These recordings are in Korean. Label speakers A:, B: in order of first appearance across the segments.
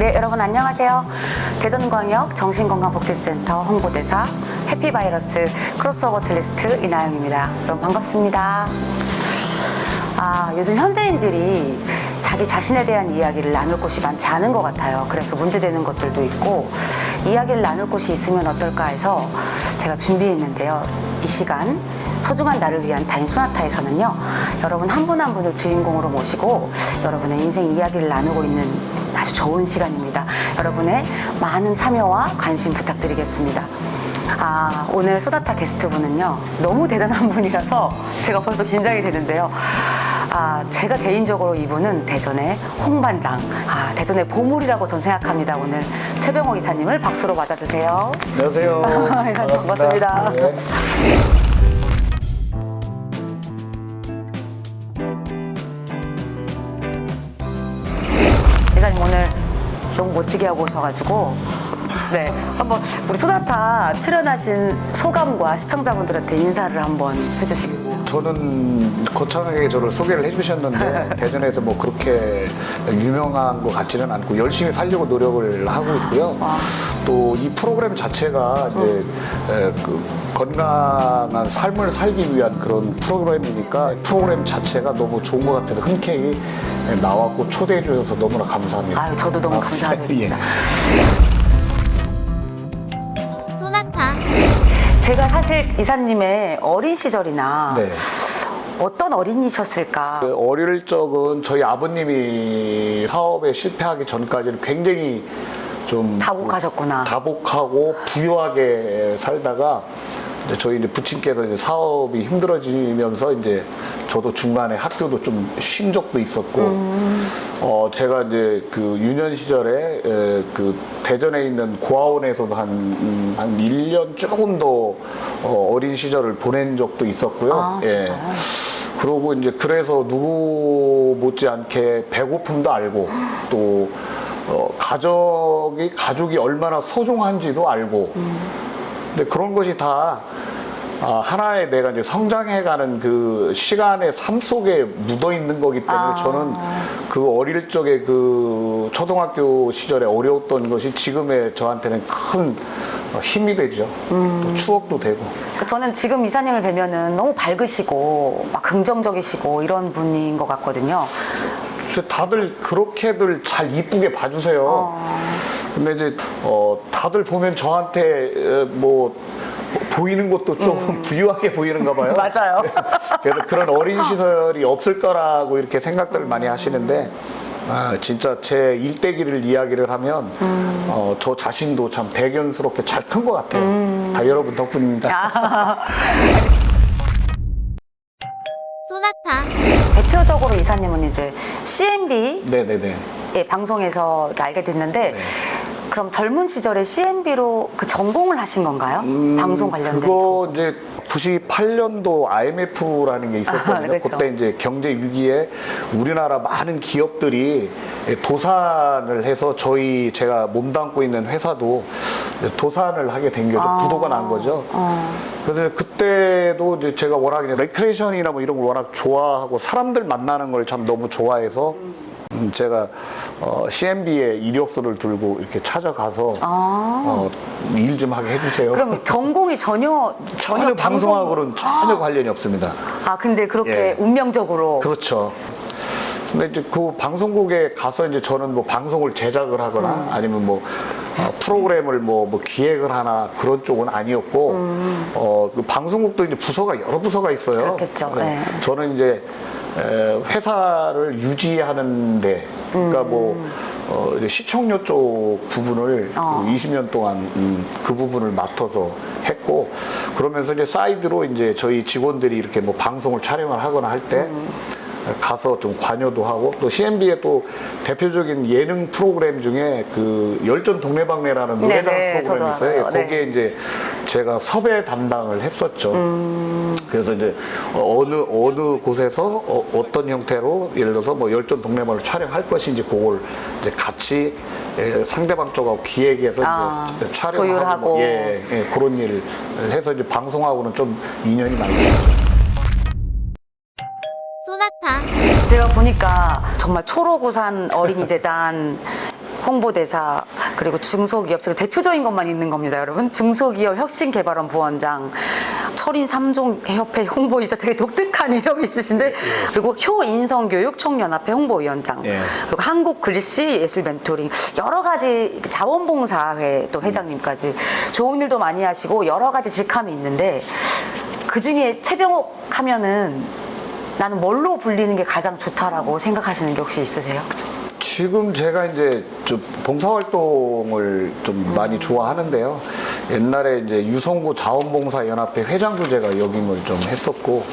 A: 네, 여러분 안녕하세요. 대전광역 정신건강복지센터 홍보대사 해피바이러스 크로스오버 첼리스트 이나영입니다. 여러분 반갑습니다. 아, 요즘 현대인들이 자기 자신에 대한 이야기를 나눌 곳이 많지 않은 것 같아요. 그래서 문제되는 것들도 있고, 이야기를 나눌 곳이 있으면 어떨까 해서 제가 준비했는데요. 이 시간, 소중한 나를 위한 타임 소나타에서는요, 여러분 한분한 분을 주인공으로 모시고, 여러분의 인생 이야기를 나누고 있는 아주 좋은 시간입니다. 여러분의 많은 참여와 관심 부탁드리겠습니다. 아, 오늘 소다타 게스트분은요, 너무 대단한 분이라서 제가 벌써 긴장이 되는데요. 아, 제가 개인적으로 이분은 대전의 홍반장, 아, 대전의 보물이라고 전 생각합니다. 오늘 최병호 이사님을 박수로 맞아주세요.
B: 안녕하세요.
A: 이사님 반갑습니다.
B: 네.
A: 이사님 멋지게 하고 오셔가지고 네 한번 우리 소다타 출연하신 소감과 시청자분들한테 인사를 한번 해주시겠어요?
B: 저는 거창하게 저를 소개를 해주셨는데 대전에서 뭐 그렇게 유명한 것 같지는 않고 열심히 살려고 노력을 하고 있고요. 또 이 프로그램 자체가 이제 에, 그 건강한 삶을 살기 위한 그런 프로그램이니까 프로그램 자체가 너무 좋은 것 같아서 흔쾌히 나왔고 초대해 주셔서 너무나 감사합니다.
A: 아유 저도 너무
B: 아,
A: 감사드립니다.
C: 소나타
A: 제가 사실 이사님의 어린 시절이나
B: 네.
A: 어떤 어린이셨을까?
B: 그 어릴 적은 저희 아버님이 사업에 실패하기 전까지는 굉장히 좀
A: 다복하셨구나.
B: 다복하고 부유하게 살다가 이제 저희 이제 부친께서 이제 사업이 힘들어지면서 이제 저도 중간에 학교도 좀 쉰 적도 있었고 어 제가 이제 그 유년 시절에 에, 그 대전에 있는 고아원에서도 한, 음, 한 1년 조금 더 어, 어린 시절을 보낸 적도 있었고요.
A: 아,
B: 예. 그러고 이제 그래서 누구 못지않게 배고픔도 알고 또 어, 가족이 가족이 얼마나 소중한지도 알고 근데 그런 것이 다 아, 하나의 내가 이제 성장해가는 그 시간의 삶 속에 묻어 있는 거기 때문에
A: 아.
B: 저는 그 어릴 적에 그 초등학교 시절에 어려웠던 것이 지금의 저한테는 큰 힘이 되죠. 또 추억도 되고.
A: 저는 지금 이사님을 뵈면은 너무 밝으시고 막 긍정적이시고 이런 분인 것 같거든요.
B: 다들 그렇게들 잘 이쁘게 봐주세요.
A: 어.
B: 근데 이제 어, 다들 보면 저한테 에, 뭐 보이는 것도 좀 부유하게 보이는가 봐요.
A: 음. 맞아요.
B: 그래서 그런 어린 시설이 없을 거라고 이렇게 생각들을 많이 하시는데 아, 진짜 제 일대기를 이야기를 하면
A: 음.
B: 어, 저 자신도 참 대견스럽게 잘 큰 것 같아요.
A: 음.
B: 다 여러분 덕분입니다.
A: 대표적으로 이사님은 이제 CMB
B: 네네네.
A: 예, 방송에서 이렇게 알게 됐는데
B: 네.
A: 그럼 젊은 시절에 CMB로 그 전공을 하신 건가요? 방송 관련된
B: 음, 그거 이제 98년도 IMF라는 게 있었거든요.
A: 아, 그렇죠.
B: 그때 이제 경제 위기에 우리나라 많은 기업들이 도산을 해서 저희 제가 몸담고 있는 회사도 도산을 하게 된 거죠.
A: 아.
B: 부도가 난 거죠.
A: 어.
B: 그래서 그때도 이제 제가 워낙 이제 레크레이션이나 뭐 이런 걸 워낙 좋아하고 사람들 만나는 걸 참 너무 좋아해서 음, 제가 어, CMB에 이력서를 들고 이렇게 찾아가서
A: 아.
B: 어, 일 좀 하게 해주세요.
A: 그럼 전공이 전혀
B: 전혀 방송하고는 전혀 관련이 없습니다.
A: 아 근데 그렇게
B: 예.
A: 운명적으로
B: 그렇죠. 근데 이제 그 방송국에 가서 이제 저는 뭐 방송을 제작을 하거나
A: 음.
B: 아니면 뭐 어, 프로그램을 뭐, 뭐 기획을 하나 그런 쪽은 아니었고 어, 그 방송국도 이제 부서가 여러 부서가 있어요.
A: 음. 그렇겠죠.
B: 네.
A: 네.
B: 저는 이제 에, 회사를 유지하는데 그러니까 뭐 어, 시청료 쪽 부분을
A: 음. 어.
B: 그 20년 동안 음, 그 부분을 맡아서 했고 그러면서 이제 사이드로 이제 저희 직원들이 이렇게 뭐 방송을 촬영을 하거나 할때
A: 음.
B: 가서 좀 관여도 하고 또 CNB의 또 대표적인 예능 프로그램 중에 그 열전 동네방네라는 노래자랑
A: 네네,
B: 프로그램이 있어요.
A: 알아요. 네.
B: 거기에 이제 제가 섭외 담당을 했었죠.
A: 음.
B: 그래서 이제 어느 어느 곳에서 어, 떤 형태로 예를 들어서 뭐 열전 동네방을 촬영할 것인지 그걸 이제 같이 예, 상대방 쪽하고 기획해서
A: 아,
B: 촬영하고. 뭐, 예, 예, 그런 일을 해서 이제 방송하고는 좀 인연이 많이.
C: 소
A: 제가 보니까 정말 초록우산 어린이재단 홍보대사 그리고 중소기업 제가 대표적인 것만 있는 겁니다, 여러분. 중소기업 혁신개발원 부원장, 철인 3종 협회 홍보이사 되게 독특한 이력이 있으신데 그리고 효인성교육 총연합회 홍보위원장
B: 예.
A: 그리고 한국 글씨 예술 멘토링 여러 가지 자원봉사회 또 회장님까지 좋은 일도 많이 하시고 여러 가지 직함이 있는데 그 중에 최병옥 하면은 나는 뭘로 불리는 게 가장 좋다라고 생각하시는 게 혹시 있으세요?
B: 지금 제가 이제 좀 봉사활동을 좀 많이 좋아하는데요. 옛날에 이제 유성구 자원봉사연합회 회장도 제가 역임을 좀 했었고,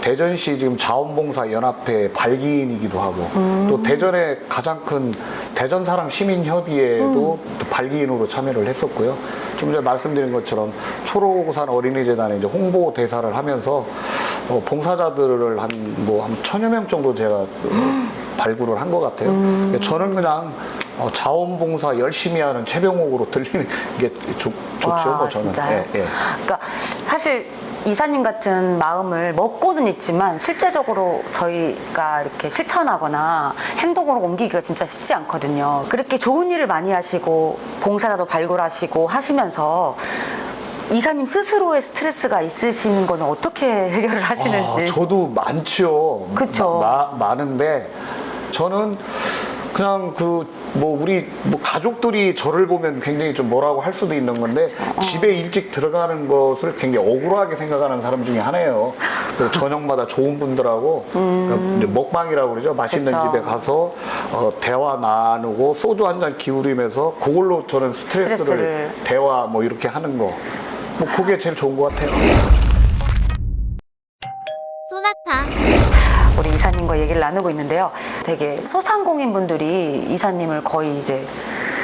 B: 대전시 지금 자원봉사연합회 발기인이기도 하고, 또 대전의 가장 큰 대전사랑 시민협의회도 또 발기인으로 참여를 했었고요. 좀 전에 말씀드린 것처럼 초록산 어린이재단에 이제 홍보 대사를 하면서 어, 봉사자들을 한 뭐 한 천여 명 정도 제가 어, 발굴을 한 것 같아요. 저는 그냥 어, 자원봉사 열심히 하는 최병옥으로 들리는 게 좋, 좋죠.
A: 와,
B: 뭐 저는. 예, 예.
A: 그러니까 사실 이사님 같은 마음을 먹고는 있지만 실제적으로 저희가 이렇게 실천하거나 행동으로 옮기기가 진짜 쉽지 않거든요. 그렇게 좋은 일을 많이 하시고 봉사자도 발굴하시고 하시면서 이사님 스스로의 스트레스가 있으시는 거는 어떻게 해결을 하시는지.
B: 아, 저도 많죠.
A: 그쵸.
B: 마- 많은데 저는 그냥 그 뭐 우리 뭐 가족들이 저를 보면 굉장히 좀 뭐라고 할 수도 있는 건데
A: 어.
B: 집에 일찍 들어가는 것을 굉장히 억울하게 생각하는 사람 중에 하나예요. 그래서 저녁마다 좋은 분들하고 그러니까 이제 먹방이라고 그러죠. 맛있는
A: 음. 그쵸.
B: 집에 가서 어, 대화 나누고 소주 한 잔 기울이면서 그걸로 저는 스트레스를,
A: 스트레스를.
B: 대화 뭐 이렇게 하는 거. 뭐 그게 제일 좋은 것 같아요.
C: 소나타
A: 우리 이사님과 얘기를 나누고 있는데요. 되게 소상공인 분들이 이사님을 거의 이제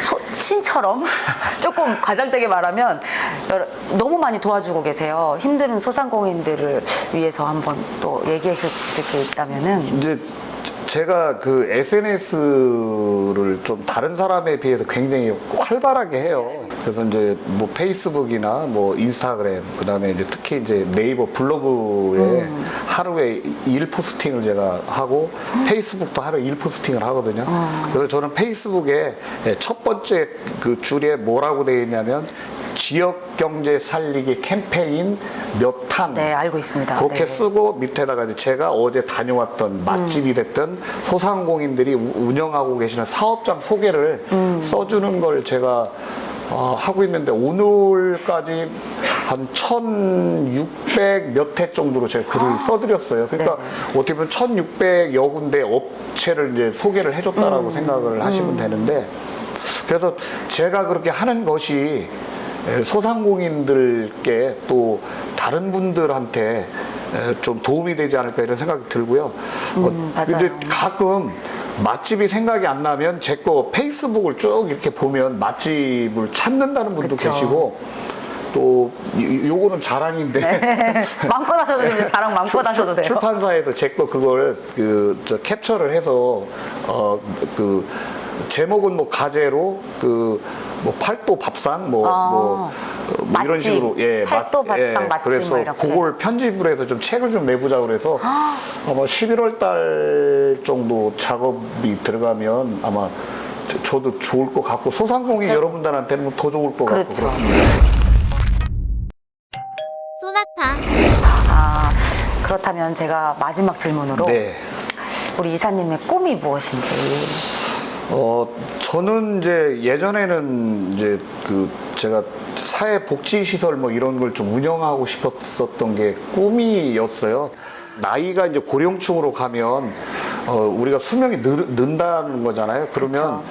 A: 소- 신처럼 조금 과장되게 말하면 여러- 너무 많이 도와주고 계세요. 힘든 소상공인들을 위해서 한번 또 얘기하실 게 있다면은
B: 이제 제가 그 SNS를 좀 다른 사람에 비해서 굉장히 활발하게 해요. 그래서 이제 뭐 페이스북이나 뭐 인스타그램, 그 다음에 이제 특히 이제 네이버 블로그에 하루에 일 포스팅을 제가 하고 페이스북도 하루에 일 포스팅을 하거든요. 그래서 저는 페이스북에 첫 번째 그 줄에 뭐라고 되어 있냐면 지역 경제 살리기 캠페인 몇 탄.
A: 네 알고 있습니다.
B: 그렇게
A: 네.
B: 쓰고 밑에다가 이제 제가 어제 다녀왔던 맛집이 됐든 소상공인들이 우- 운영하고 계시는 사업장 소개를 써주는 걸 제가 어, 하고 있는데 오늘까지 한 1600 몇 회 정도로 제가 글을 써드렸어요. 그러니까 어떻게 보면 1600여 군데 업체를 이제 소개를 해줬다라고 생각을 하시면 되는데 그래서 제가 그렇게 하는 것이 에, 소상공인들께 또 다른 분들한테 에, 좀 도움이 되지 않을까 이런 생각이 들고요.
A: 음, 맞아요.
B: 근데 가끔 맛집이 생각이 안 나면 제 거 페이스북을 쭉 이렇게 보면 맛집을 찾는다는 분도
A: 그쵸.
B: 계시고 또 요- 요거는 자랑인데
A: 네. 마음껏 하셔도 됩니다. 자랑 마음껏 하셔도 돼요.
B: 출판사에서 제 거 그걸 그 저 캡처를 해서 어그 제목은 뭐 가재로 그 뭐 팔도 밥상 뭐
A: 아,
B: 뭐, 어, 뭐 이런
A: 맛집.
B: 식으로 예
A: 팔도
B: 맛- 예,
A: 밥상 맛집
B: 그래서
A: 뭐 이렇게.
B: 그걸 편집을 해서 좀 책을 좀 내보자 그래서 아마 11월 달 정도 작업이 들어가면 아마 저- 저도 좋을 것 같고 소상공인 여러분들한테는 더 좋을 것 같고
A: 그렇죠.
B: 그렇습니다.
C: 소나타
A: 아 그렇다면 제가 마지막 질문으로
B: 네.
A: 우리 이사님의 꿈이 무엇인지.
B: 어, 저는 이제 예전에는 이제 그 제가 사회 복지 시설 뭐 이런 걸 좀 운영하고 싶었었던 게 꿈이었어요. 나이가 이제 고령층으로 가면 어, 우리가 수명이 늘, 는다는 거잖아요. 그러면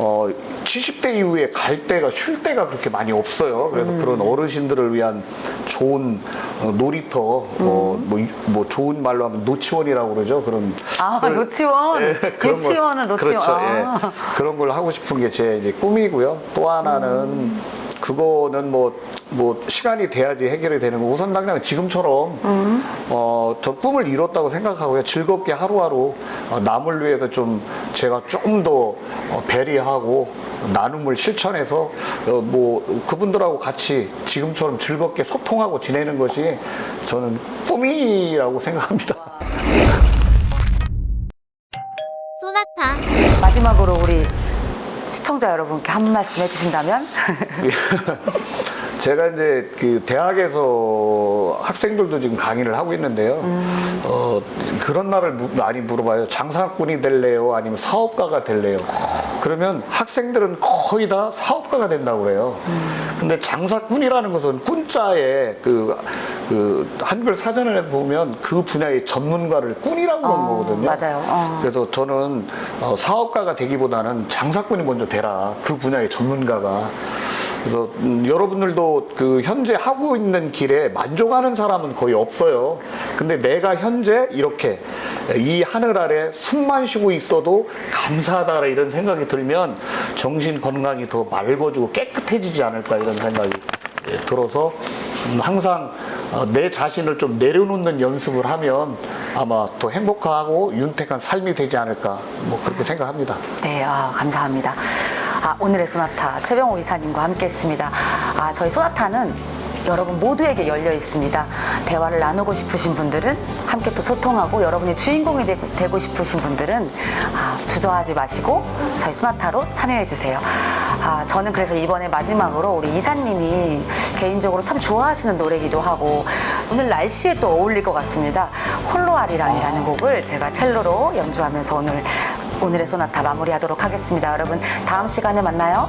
B: 어, 70대 이후에 갈 데가 쉴 데가 그렇게 많이 없어요. 그래서
A: 음.
B: 그런 어르신들을 위한 좋은 어, 놀이터, 뭐, 뭐, 이- 뭐 좋은 말로 하면 노치원이라고 그러죠. 그런
A: 아,
B: 걸-
A: 노치원.
B: 예, 그런 걸-
A: 유치원을 노치원.
B: 그렇죠.
A: 아.
B: 예. 그런 걸 하고 싶은 게 제 이제 꿈이고요. 또 하나는
A: 음.
B: 그거는 뭐, 뭐, 시간이 돼야지 해결이 되는 거. 우선 당장 지금처럼,
A: 음.
B: 어, 저 꿈을 이뤘다고 생각하고요. 즐겁게 하루하루 어, 남을 위해서 좀 제가 조금 더 어, 배려하고 나눔을 실천해서 어, 뭐, 그분들하고 같이 지금처럼 즐겁게 소통하고 지내는 것이 저는 꿈이라고 생각합니다.
C: 소나타
A: 마지막으로 우리 시청자 여러분께 한 말씀 해주신다면?
B: 제가 이제 그 대학에서 학생들도 지금 강의를 하고 있는데요. 어, 그런 말을 무- 많이 물어봐요. 장사꾼이 될래요? 아니면 사업가가 될래요? 그러면 학생들은 거의 다 사업가가 된다고 그래요. 근데 장사꾼이라는 것은 꾼자에 그, 그 한글 사전에 보면 그 분야의 전문가를 꾼이라고 그러는
A: 어,
B: 거거든요.
A: 맞아요. 어.
B: 그래서 저는 어, 사업가가 되기보다는 장사꾼이 먼저 되라. 그 분야의 전문가가. 그래서 음, 여러분들도 그 현재 하고 있는 길에 만족하는 사람은 거의 없어요. 근데 내가 현재 이렇게 이 하늘 아래 숨만 쉬고 있어도 감사하다 이런 생각이 들면 정신 건강이 더 맑아지고 깨끗해지지 않을까 이런 생각이 예, 들어서 음, 항상 어, 내 자신을 좀 내려놓는 연습을 하면 아마 더 행복하고 윤택한 삶이 되지 않을까 뭐 그렇게 생각합니다.
A: 네, 아, 감사합니다. 아, 오늘의 소나타 최병호 이사님과 함께했습니다. 아, 저희 소나타는 여러분 모두에게 열려 있습니다. 대화를 나누고 싶으신 분들은 함께 또 소통하고 여러분이 주인공이 되, 고 싶으신 분들은 아, 주저하지 마시고 저희 소나타로 참여해 주세요. 아, 저는 그래서 이번에 마지막으로 우리 이사님이 개인적으로 참 좋아하시는 노래기도 하고 오늘 날씨에 또 어울릴 것 같습니다. 홀로아리랑이라는 곡을 제가 첼로로 연주하면서 오늘 오늘의 소나타 마무리하도록 하겠습니다. 여러분 다음 시간에 만나요.